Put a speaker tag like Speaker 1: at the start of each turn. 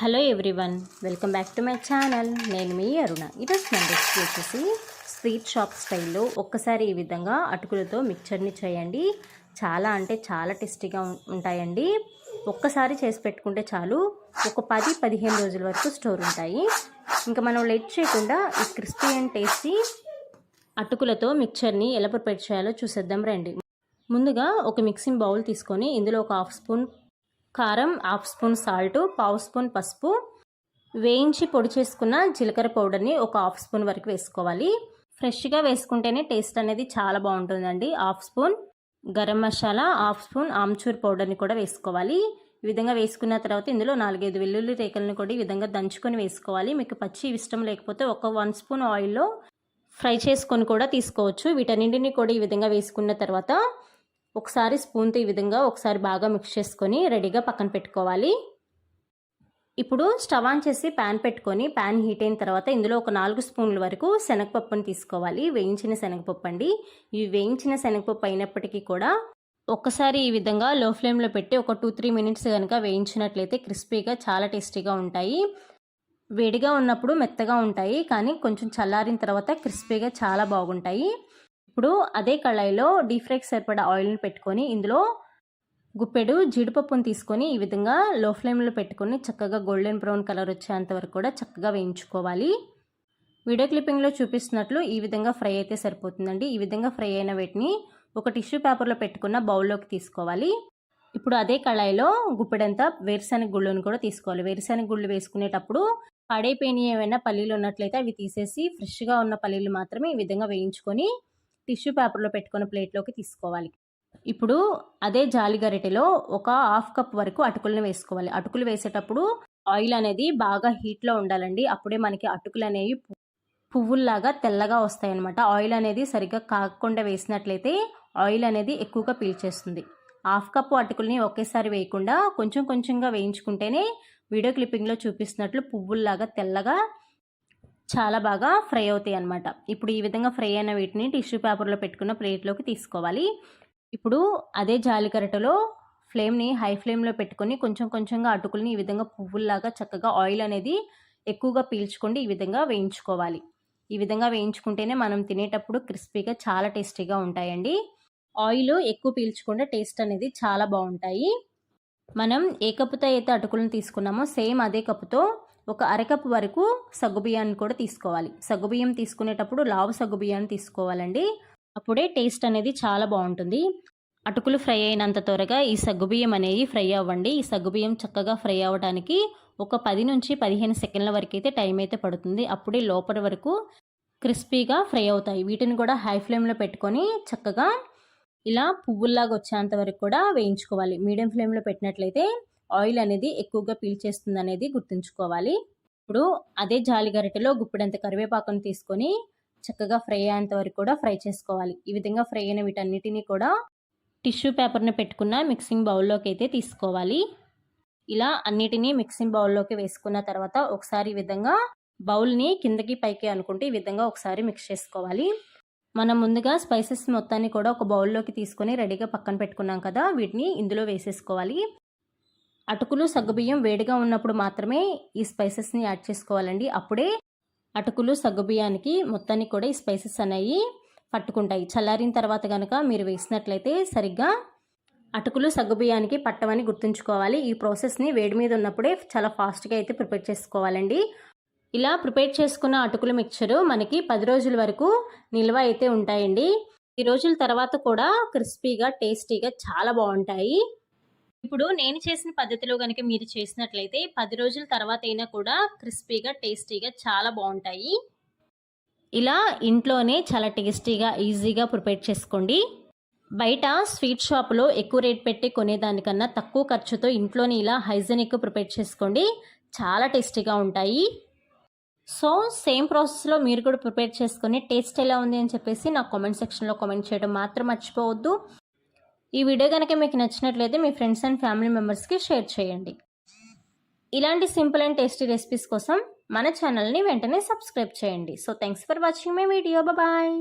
Speaker 1: Hello everyone welcome back to my channel. నేను మీ అరుణ. ఈరోజు మన రెసిపీ వచ్చేసి స్వీట్ షాప్ స్టైల్లో ఒక్కసారి ఈ విధంగా అటుకులతో మిక్చర్ని చేయండి. చాలా అంటే చాలా టేస్టీగా ఉంటాయండి. ఒక్కసారి చేసి పెట్టుకుంటే చాలు ఒక పది పదిహేను రోజుల వరకు స్టోర్ ఉంటాయి. ఇంకా మనం లేట్ చేయకుండా ఈ క్రిస్పీ అండ్ టేస్టీ అటుకులతో మిక్చర్ని ఎలా ప్రిపేర్ చేయాలో చూసేద్దాం రండి. ముందుగా ఒక మిక్సింగ్ బౌల్ తీసుకొని ఇందులో ఒక హాఫ్ స్పూన్ కారం హాఫ్ స్పూన్ సాల్ట్ పావు స్పూన్ పసుపు. వేయించి పొడి చేసుకున్న జీలకర్ర పౌడర్ని ఒక హాఫ్ స్పూన్ వరకు వేసుకోవాలి. ఫ్రెష్గా వేసుకుంటేనే టేస్ట్ అనేది చాలా బాగుంటుందండి. Half spoon garam masala half spoon amchur పౌడర్ని కూడా వేసుకోవాలి. ఈ విధంగా వేసుకున్న తర్వాత ఇందులో నాలుగైదు వెల్లుల్లి రేకలను కూడా ఈ విధంగా దంచుకొని వేసుకోవాలి. మీకు పచ్చి ఇష్టం లేకపోతే ఒక వన్ స్పూన్ ఆయిల్లో ఫ్రై చేసుకొని కూడా తీసుకోవచ్చు. వీటన్నింటిని కూడా ఈ విధంగా వేసుకున్న తర్వాత ఒకసారి స్పూన్తో ఈ విధంగా ఒకసారి బాగా మిక్స్ చేసుకొని రెడీగా పక్కన పెట్టుకోవాలి. ఇప్పుడు స్టవ్ ఆన్ చేసి ప్యాన్ పెట్టుకొని ప్యాన్ హీట్ అయిన తర్వాత ఇందులో ఒక నాలుగు స్పూన్ల వరకు శనగపప్పుని తీసుకోవాలి. వేయించిన శనగపప్పు అండి. ఇవి వేయించిన శనగపప్పు అయినప్పటికీ కూడా ఒక్కసారి ఈ విధంగా లో ఫ్లేమ్లో పెట్టి ఒక టూ త్రీ మినిట్స్ కనుక వేయించినట్లయితే క్రిస్పీగా చాలా టేస్టీగా ఉంటాయి. వేడిగా ఉన్నప్పుడు మెత్తగా ఉంటాయి కానీ కొంచెం చల్లారిన తర్వాత క్రిస్పీగా చాలా బాగుంటాయి. ఇప్పుడు అదే కళాయిలో డీప్ ఫ్రైకి సరిపడా ఆయిల్ని పెట్టుకొని ఇందులో గుప్పెడు జీడిపప్పును తీసుకొని ఈ విధంగా లో ఫ్లేమ్లో పెట్టుకొని చక్కగా గోల్డెన్ బ్రౌన్ కలర్ వచ్చేంత వరకు కూడా చక్కగా వేయించుకోవాలి. వీడియో క్లిప్పింగ్లో చూపిస్తున్నట్లు ఈ విధంగా ఫ్రై అయితే సరిపోతుందండి. ఈ విధంగా ఫ్రై అయిన వీటిని ఒక టిష్యూ పేపర్లో పెట్టుకున్న బౌల్లోకి తీసుకోవాలి. ఇప్పుడు అదే కళాయిలో గుప్పెడంతా వేరుశనగ గుళ్ళను కూడా తీసుకోవాలి. వేరుశనగ గుళ్ళు వేసుకునేటప్పుడు పాడైపోయిన ఏమైనా పల్లీలు ఉన్నట్లయితే అవి తీసేసి ఫ్రెష్గా ఉన్న పల్లీలు మాత్రమే ఈ విధంగా వేయించుకొని టిష్యూ పేపర్లో పెట్టుకున్న ప్లేట్లోకి తీసుకోవాలి. ఇప్పుడు అదే జాలి గరిటెలో ఒక హాఫ్ కప్ వరకు అటుకులను వేసుకోవాలి. అటుకులు వేసేటప్పుడు ఆయిల్ అనేది బాగా హీట్లో ఉండాలండి. అప్పుడే మనకి అటుకులు అనేవి పువ్వుల్లాగా తెల్లగా వస్తాయి అనమాట ఆయిల్ అనేది సరిగ్గా కాకుండా వేసినట్లయితే ఆయిల్ అనేది ఎక్కువగా పీల్చేస్తుంది. హాఫ్ కప్పు అటుకుల్ని ఒకేసారి వేయకుండా కొంచెం కొంచెంగా వేయించుకుంటేనే వీడియో క్లిప్పింగ్లో చూపిస్తున్నట్లు పువ్వుల్లాగా తెల్లగా చాలా బాగా ఫ్రై అవుతాయి అన్నమాట. ఇప్పుడు ఈ విధంగా ఫ్రై అయిన వీటిని టిష్యూ పేపర్లో పెట్టుకున్న ప్లేట్లోకి తీసుకోవాలి. ఇప్పుడు అదే జాలికరటలో ఫ్లేమ్ని హై ఫ్లేమ్లో పెట్టుకొని కొంచెం కొంచెంగా అటుకుల్ని ఈ విధంగా పువ్వుల్లాగా చక్కగా ఆయిల్ అనేది ఎక్కువగా పీల్చుకోండి ఈ విధంగా వేయించుకోవాలి. ఈ విధంగా వేయించుకుంటేనే మనం తినేటప్పుడు క్రిస్పీగా చాలా టేస్టీగా ఉంటాయండి. ఆయిల్ ఎక్కువ పీల్చుకుంటే టేస్ట్ అనేది చాలా బాగుంటాయి. మనం ఏ కప్పుతో అయితే అటుకులను తీసుకున్నామో సేమ్ అదే కప్పుతో ఒక అరకప్పు వరకు సగ్గుబియ్యాన్ని కూడా తీసుకోవాలి. సగ్గుబియ్యం తీసుకునేటప్పుడు లావు సగ్గుబియ్యాన్ని తీసుకోవాలండి. అప్పుడే టేస్ట్ అనేది చాలా బాగుంటుంది. అటుకులు ఫ్రై అయినంత త్వరగా ఈ సగ్గుబియ్యం అనేది ఫ్రై అవ్వండి. ఈ సగ్గుబియ్యం చక్కగా ఫ్రై అవ్వడానికి ఒక పది నుంచి పదిహేను సెకండ్ల వరకు అయితే టైం అయితే పడుతుంది. అప్పుడే లోపల వరకు క్రిస్పీగా ఫ్రై అవుతాయి. వీటిని కూడా హై ఫ్లేమ్లో పెట్టుకొని చక్కగా ఇలా పువ్వుల్లాగా వచ్చేంత వరకు కూడా వేయించుకోవాలి. మీడియం ఫ్లేమ్లో పెట్టినట్లయితే ఆయిల్ అనేది ఎక్కువగా పీల్చేస్తుంది అనేది గుర్తుంచుకోవాలి. ఇప్పుడు అదే జాలి గరిటెలో గుప్పిడంత కరివేపాకును తీసుకొని చక్కగా ఫ్రై అయ్యేంత వరకు కూడా ఫ్రై చేసుకోవాలి. ఈ విధంగా ఫ్రై అయిన వీటన్నిటిని కూడా టిష్యూ పేపర్ని పెట్టుకున్న మిక్సింగ్ బౌల్లోకి అయితే తీసుకోవాలి. ఇలా అన్నిటినీ మిక్సింగ్ బౌల్లోకి వేసుకున్న తర్వాత ఒకసారి ఈ విధంగా బౌల్ని కిందకి పైకి అనుకుంటే ఈ విధంగా ఒకసారి మిక్స్ చేసుకోవాలి. మనం ముందుగా స్పైసెస్ మొత్తాన్ని కూడా ఒక బౌల్లోకి తీసుకొని రెడీగా పక్కన పెట్టుకున్నాం కదా వీటిని ఇందులో వేసేసుకోవాలి. అటుకులు సగ్గుబియ్యం వేడిగా ఉన్నప్పుడు మాత్రమే ఈ స్పైసెస్ని యాడ్ చేసుకోవాలండి. అప్పుడే అటుకులు సగ్గుబియ్యానికి మొత్తానికి కూడా ఈ స్పైసెస్ అనేవి పట్టుకుంటాయి. చల్లారిన తర్వాత కనుక మీరు వేసినట్లయితే సరిగ్గా అటుకులు సగ్గుబియ్యానికి పట్టమని గుర్తుంచుకోవాలి. ఈ ప్రాసెస్ని వేడి మీద ఉన్నప్పుడే చాలా ఫాస్ట్గా అయితే ప్రిపేర్ చేసుకోవాలండి. ఇలా ప్రిపేర్ చేసుకున్న అటుకుల మిక్చరు మనకి పది రోజుల వరకు నిల్వ అయితే ఉంటాయండి. ఈ రోజుల తర్వాత కూడా క్రిస్పీగా టేస్టీగా చాలా బాగుంటాయి. ఇప్పుడు నేను చేసిన పద్ధతిలో కనుక మీరు చేసినట్లయితే పది రోజుల తర్వాత అయినా కూడా క్రిస్పీగా టేస్టీగా చాలా బాగుంటాయి. ఇలా ఇంట్లోనే చాలా టేస్టీగా ఈజీగా ప్రిపేర్ చేసుకోండి. బయట స్వీట్ షాప్లో ఎక్కువ రేట్ పెట్టి కొనేదానికన్నా తక్కువ ఖర్చుతో ఇంట్లోనే ఇలా హైజెనిక్ ప్రిపేర్ చేసుకోండి. చాలా టేస్టీగా ఉంటాయి. సో సేమ్ ప్రాసెస్లో మీరు కూడా ప్రిపేర్ చేసుకొని టేస్ట్ ఎలా ఉంది అని చెప్పేసి నా కామెంట్ సెక్షన్లో కామెంట్ చేయడం మాత్రం మర్చిపోవద్దు. ఈ వీడియో కనుక మీకు నచ్చినట్లయితే మీ ఫ్రెండ్స్ అండ్ ఫ్యామిలీ మెంబర్స్కి షేర్ చేయండి. ఇలాంటి సింపుల్ అండ్ టేస్టీ రెసిపీస్ కోసం మన ఛానల్ని వెంటనే సబ్స్క్రైబ్ చేయండి. So thanks for watching my video bye